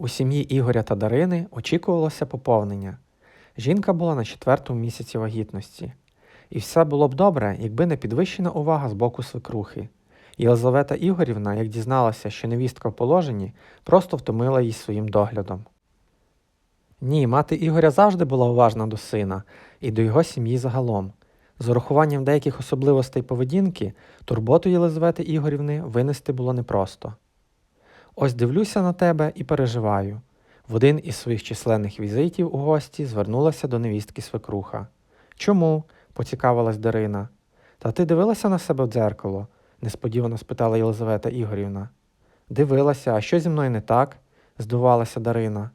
У сім'ї Ігоря та Дарини очікувалося поповнення. Жінка була на четвертому місяці вагітності. І все було б добре, якби не підвищена увага з боку свекрухи. Єлизавета Ігорівна, як дізналася, що невістка в положенні, просто втомила її своїм доглядом. Ні, мати Ігоря завжди була уважна до сина і до його сім'ї загалом. З урахуванням деяких особливостей поведінки, турботу Єлизавети Ігорівни винести було непросто. Ось дивлюся на тебе і переживаю. В один із своїх численних візитів у гості звернулася до невістки свекруха. Чому? поцікавилась Дарина. Та ти дивилася на себе в дзеркало? несподівано спитала Єлизавета Ігорівна. Дивилася, а що зі мною не так? здивувалася Дарина.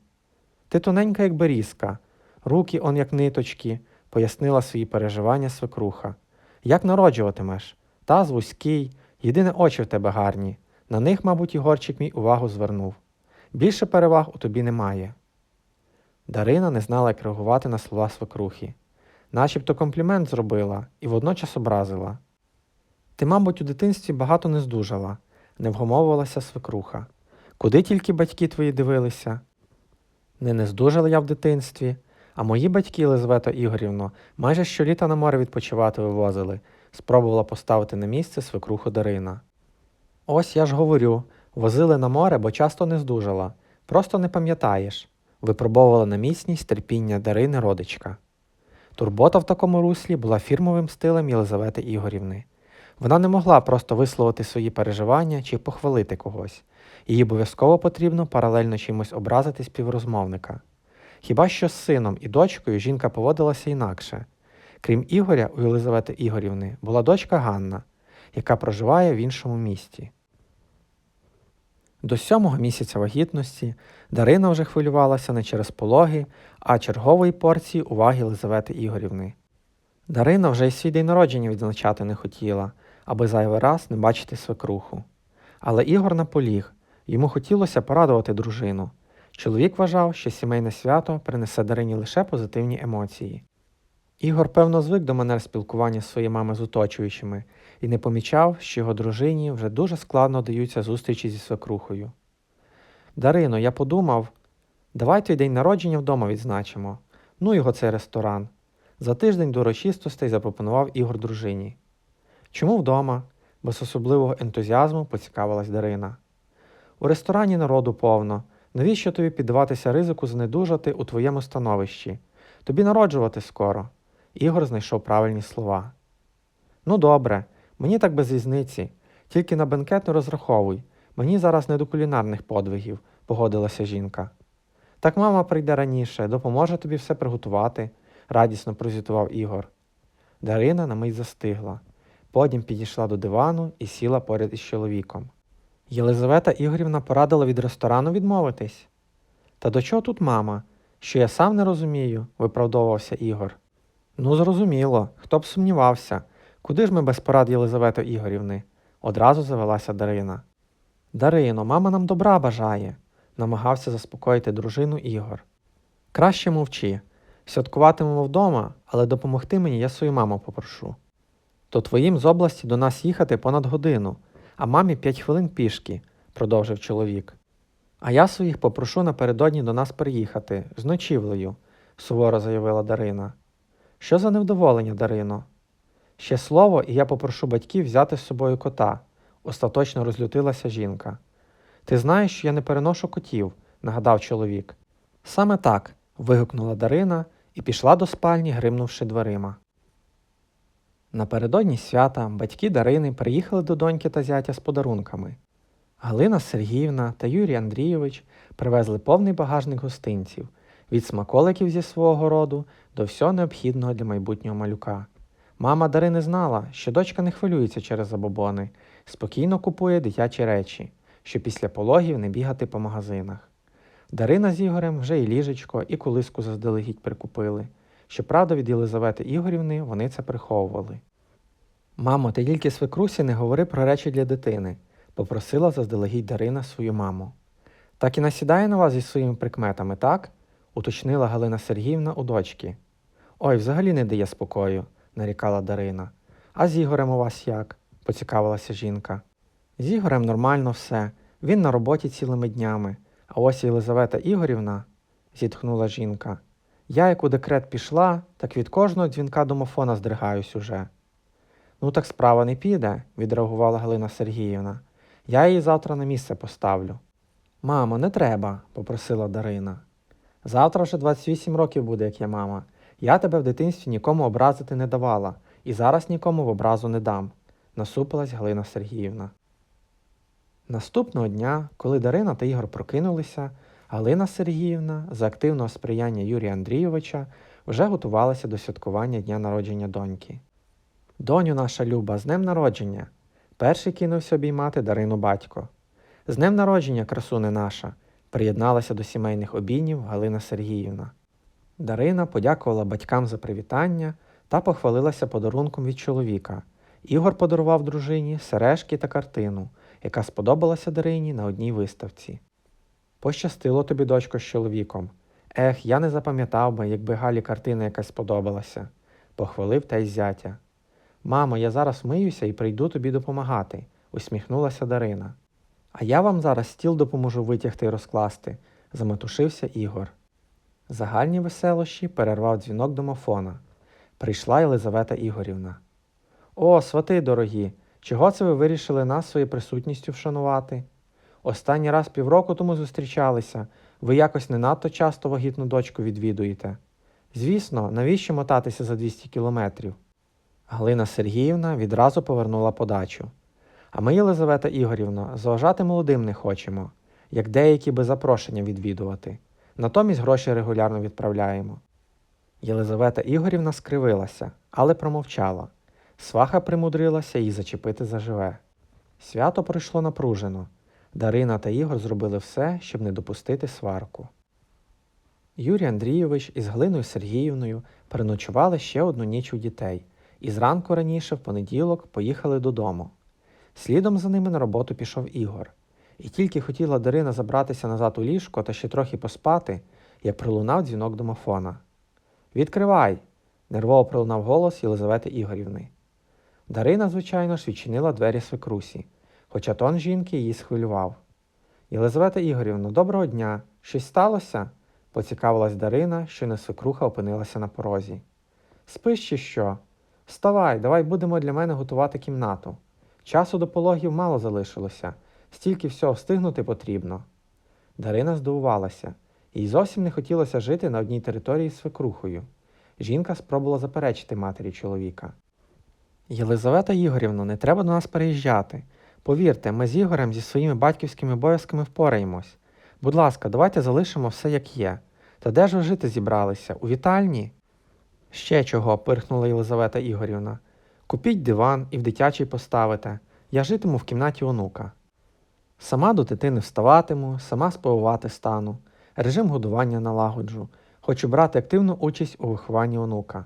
Ти тоненька, як берізка, руки он як ниточки, пояснила свої переживання свекруха. Як народжуватимеш? Таз вузький, єдине очі в тебе гарні. На них, мабуть, Ігорчик мій увагу звернув. Більше переваг у тобі немає. Дарина не знала, як реагувати на слова свекрухи. Начебто комплімент зробила і водночас образила. Ти, мабуть, у дитинстві багато не здужала, не вгомовувалася свекруха. Куди тільки батьки твої дивилися? Не не здужала я в дитинстві, а мої батьки, Єлизавета Ігорівно, майже щоліта на море відпочивати вивозили, спробувала поставити на місце свекруху Дарина. Ось я ж говорю, возили на море, бо часто не здужала. Просто не пам'ятаєш, випробовувала на міцність терпіння Дарини родичка. Турбота в такому руслі була фірмовим стилем Єлизавети Ігорівни. Вона не могла просто висловити свої переживання чи похвалити когось. Їй обов'язково потрібно паралельно чимось образити співрозмовника. Хіба що з сином і дочкою жінка поводилася інакше. Крім Ігоря, у Єлизавети Ігорівни була дочка Ганна, яка проживає в іншому місті. До сьомого місяця вагітності Дарина вже хвилювалася не через пологи, а чергової порції уваги Єлизавети Ігорівни. Дарина вже й свій день народження відзначати не хотіла, аби зайвий раз не бачити свекруху. Але Ігор наполіг, йому хотілося порадувати дружину. Чоловік вважав, що сімейне свято принесе Дарині лише позитивні емоції. Ігор, певно, звик до манер спілкування своєї мами з оточуючими і не помічав, що його дружині вже дуже складно даються зустрічі зі свекрухою. Дарино, я подумав, давай той день народження вдома відзначимо. Ну його цей ресторан. За тиждень до урочистостей запропонував Ігор дружині. Чому вдома? Без особливого ентузіазму поцікавилась Дарина. У ресторані народу повно. Навіщо тобі піддаватися ризику знедужати у твоєму становищі? Тобі народжувати скоро. Ігор знайшов правильні слова. Ну, добре, мені так без різниці. Тільки на бенкет не розраховуй. Мені зараз не до кулінарних подвигів, погодилася жінка. Так мама прийде раніше, допоможе тобі все приготувати, радісно прозвітував Ігор. Дарина на мить застигла. Потім підійшла до дивану і сіла поряд із чоловіком. Єлизавета Ігорівна порадила від ресторану відмовитись. Та до чого тут мама? Що я сам не розумію, виправдовувався Ігор. Ну, зрозуміло, хто б сумнівався, куди ж ми без порад Єлизавети Ігорівни? одразу завелася Дарина. Дарино, мама нам добра бажає, намагався заспокоїти дружину Ігор. Краще мовчи. Святкуватимемо вдома, але допомогти мені я свою маму попрошу. То твоїм з області до нас їхати понад годину, а мамі п'ять хвилин пішки, продовжив чоловік. А я своїх попрошу напередодні до нас приїхати з ночівлею, суворо заявила Дарина. Що за невдоволення, Дарино? Ще слово, і я попрошу батьків взяти з собою кота, остаточно розлютилася жінка. Ти знаєш, що я не переношу котів, нагадав чоловік. Саме так. вигукнула Дарина і пішла до спальні, гримнувши дверима. Напередодні свята батьки Дарини приїхали до доньки та зятя з подарунками. Галина Сергіївна та Юрій Андрійович привезли повний багажник гостинців від смаколиків зі свого роду до всього необхідного для майбутнього малюка. Мама Дарини знала, що дочка не хвилюється через забобони, спокійно купує дитячі речі, щоб після пологів не бігати по магазинах. Дарина з Ігорем вже і ліжечко, і колиску заздалегідь прикупили. Щоправда, від Єлизавети Ігорівни вони це приховували. Мамо, ти тільки свекрусі не говори про речі для дитини, попросила заздалегідь Дарина свою маму. Так і насідає на вас зі своїми прикметами, так? уточнила Галина Сергіївна у дочки. Ой, взагалі не дає спокою, нарікала Дарина. А з Ігорем у вас як? поцікавилася жінка. З Ігорем нормально все, він на роботі цілими днями, а ось Єлизавета Ігорівна, зітхнула жінка. Я, як у декрет пішла, так від кожного дзвінка домофона здригаюсь уже. Ну так справа не піде, відреагувала Галина Сергіївна. Я її завтра на місце поставлю. Мамо, не треба, попросила Дарина. Завтра вже 28 років буде, як я мама. Я тебе в дитинстві нікому образити не давала, і зараз нікому в образу не дам, насупилась Галина Сергіївна. Наступного дня, коли Дарина та Ігор прокинулися, Галина Сергіївна за активного сприяння Юрія Андрійовича вже готувалася до святкування дня народження доньки. Доню наша Люба, з днем народження! Перший кинувся обіймати Дарину батько. З днем народження, красуне наша, приєдналася до сімейних обійнів Галина Сергіївна. Дарина подякувала батькам за привітання та похвалилася подарунком від чоловіка. Ігор подарував дружині сережки та картину, яка сподобалася Дарині на одній виставці. Пощастило тобі, дочко, з чоловіком. Ех, я не запам'ятав би, якби Галі картина якась сподобалася, похвалив та й зятя. Мамо, я зараз миюся і прийду тобі допомагати, усміхнулася Дарина. А я вам зараз стіл допоможу витягти і розкласти, заметушився Ігор. Загальні веселощі перервав дзвінок домофона. Прийшла Єлизавета Ігорівна. О, свати дорогі, чого це ви вирішили нас своєю присутністю вшанувати? Останній раз півроку тому зустрічалися, ви якось не надто часто вагітну дочку відвідуєте. Звісно, навіщо мотатися за 200 кілометрів? Галина Сергіївна відразу повернула подачу. А ми, Єлизавета Ігорівна, заважати молодим не хочемо, як деякі без запрошення відвідувати. Натомість гроші регулярно відправляємо. Єлизавета Ігорівна скривилася, але промовчала. Сваха примудрилася її зачепити заживе. Свято пройшло напружено. Дарина та Ігор зробили все, щоб не допустити сварку. Юрій Андрійович із Глиною Сергіївною переночували ще одну ніч у дітей і зранку раніше, в понеділок, поїхали додому. Слідом за ними на роботу пішов Ігор. І тільки хотіла Дарина забратися назад у ліжко та ще трохи поспати, як пролунав дзвінок домофона. Відкривай! нервово пролунав голос Єлизавети Ігорівни. Дарина, звичайно ж, відчинила двері свекрусі, хоча тон жінки її схвилював. Єлизавета Ігорівна, доброго дня! Щось сталося? поцікавилась Дарина, що не свекруха опинилася на порозі. Спиш чи що? Вставай, давай будемо для мене готувати кімнату. Часу до пологів мало залишилося, стільки всього встигнути потрібно. Дарина здивувалася, їй зовсім не хотілося жити на одній території з свекрухою. Жінка спробувала заперечити матері чоловіка. Єлизавета Ігорівна, не треба до нас переїжджати. Повірте, ми з Ігорем зі своїми батьківськими обов'язками впораємось. Будь ласка, давайте залишимо все як є. Та де ж ви жити зібралися? У вітальні? Ще чого, пирхнула Єлизавета Ігорівна. Купіть диван і в дитячий поставите. Я житиму в кімнаті онука. Сама до дитини вставатиму, сама спивувати стану, режим годування налагоджу, хочу брати активну участь у вихованні онука.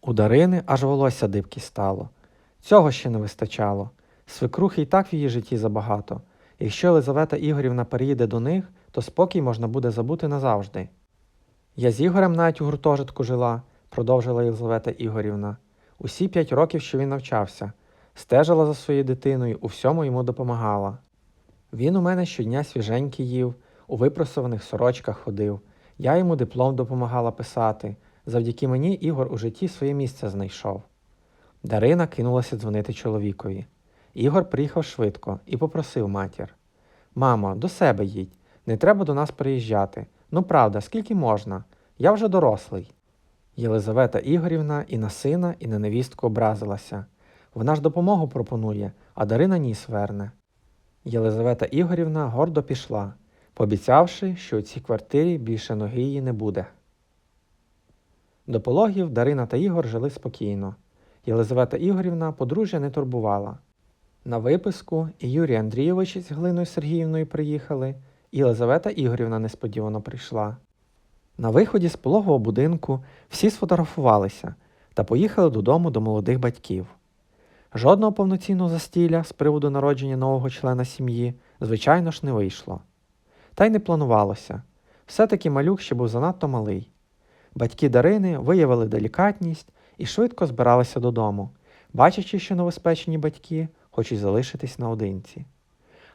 У Дарини аж волосся дибки стало. Цього ще не вистачало. Свекрухи й так в її житті забагато. Якщо Єлизавета Ігорівна переїде до них, то спокій можна буде забути назавжди. Я з Ігорем навіть у гуртожитку жила, продовжила Єлизавета Ігорівна. Усі п'ять років, що він навчався, стежила за своєю дитиною, у всьому йому допомагала. Він у мене щодня свіженький їв, у випросованих сорочках ходив. Я йому диплом допомагала писати. Завдяки мені Ігор у житті своє місце знайшов. Дарина кинулася дзвонити чоловікові. Ігор приїхав швидко і попросив матір: Мамо, до себе їдь, не треба до нас приїжджати. Ну правда, скільки можна? Я вже дорослий. Єлизавета Ігорівна і на сина, і на невістку образилася. Вона ж допомогу пропонує, а Дарина ніс верне. Єлизавета Ігорівна гордо пішла, пообіцявши, що у цій квартирі більше ноги її не буде. До пологів Дарина та Ігор жили спокійно. Єлизавета Ігорівна подружжя не турбувала. На виписку і Юрій Андрійович з Глиною Сергіївною приїхали, і Єлизавета Ігорівна несподівано прийшла. На виході з пологового будинку всі сфотографувалися та поїхали додому до молодих батьків. Жодного повноцінного застілля з приводу народження нового члена сім'ї, звичайно ж, не вийшло. Та й не планувалося. Все-таки малюк ще був занадто малий. Батьки Дарини виявили делікатність і швидко збиралися додому, бачачи, що новоспечені батьки хочуть залишитись наодинці.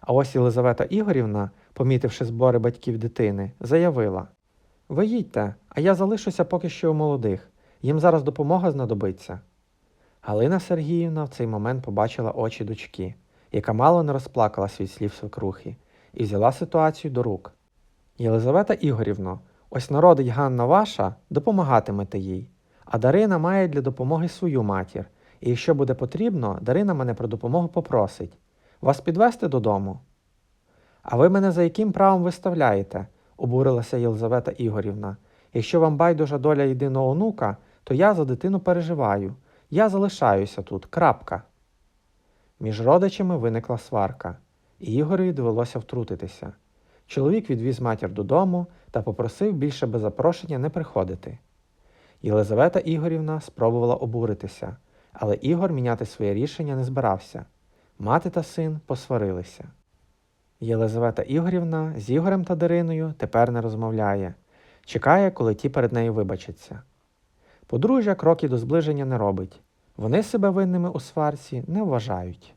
А ось Єлизавета Ігорівна помітивши збори батьків дитини, заявила Ви їдьте, а я залишуся поки що у молодих. Їм зараз допомога знадобиться. Галина Сергіївна в цей момент побачила очі дочки, яка мало не розплакалась від слів свекрухи, і взяла ситуацію до рук. Єлизавета Ігорівно, ось народить Ганна ваша, допомагатимете їй. А Дарина має для допомоги свою матір, і якщо буде потрібно, Дарина мене про допомогу попросить. Вас підвести додому? А ви мене за яким правом виставляєте? обурилася Єлизавета Ігорівна. Якщо вам байдужа доля єдиного онука, то я за дитину переживаю. Я залишаюся тут. Крапка. Між родичами виникла сварка, і Ігореві довелося втрутитися. Чоловік відвіз матір додому та попросив більше без запрошення не приходити. Єлизавета Ігорівна спробувала обуритися, але Ігор міняти своє рішення не збирався. Мати та син посварилися. Єлизавета Ігорівна з Ігорем та Дариною тепер не розмовляє, чекає, коли ті перед нею вибачаться. Подружжя кроки до зближення не робить. Вони себе винними у сварці не вважають.